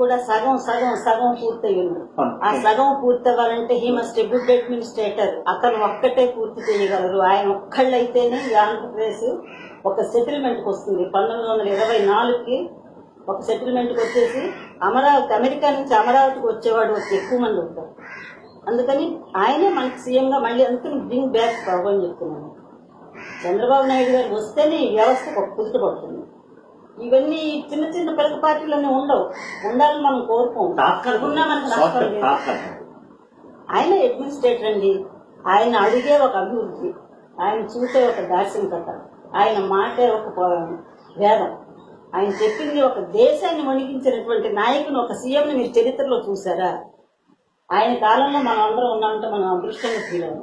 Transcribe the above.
కూడా సగం సగం సగం పూర్తయింది ఆ సగం పూర్తి అవ్వాలంటే హీ మస్ట్ గుడ్ అడ్మినిస్ట్రేటర్ అతను ఒక్కటే పూర్తి చేయగలరు. ఆయన ఒక్కళ్ళైతేనే ఈ ఆంధ్రప్రదేశ్ ఒక సెటిల్మెంట్కి వస్తుంది. పంతొమ్మిది వందల ఇరవై నాలుగుకి ఒక సెటిల్మెంట్కి వచ్చేసి అమరావతి అమెరికా నుంచి అమరావతికి వచ్చేవాడు వచ్చి ఎక్కువ మంది ఉంటారు. అందుకని ఆయనే మనకి సీఎంగా మళ్ళీ అందుకని బ్రింగ్ బ్యాక్ అని చెప్తున్నాను. చంద్రబాబు నాయుడు గారు వస్తేనే ఈ వ్యవస్థకు ఒక కుదుట పడుతుంది. ఇవన్నీ చిన్న చిన్న పిల్లల పార్టీలన్నీ ఉండవు. ఉండాలని మనం కోరుకోం ఆయన అడ్మినిస్ట్రేటర్ అండి. ఆయన అడిగే ఒక అభివృద్ధి. ఆయన చూసే ఒక దార్శనికత. ఆయన మాటే ఒక వేదం. ఆయన చెప్పింది ఒక దేశాన్ని వణికించినటువంటి నాయకుని ఒక సీఎంని మీరు చరిత్రలో చూసారా ఆయన కాలంలో మనం అందరం ఉన్నామంటే మనం అదృష్టంగా ఫీల్ అవ్వం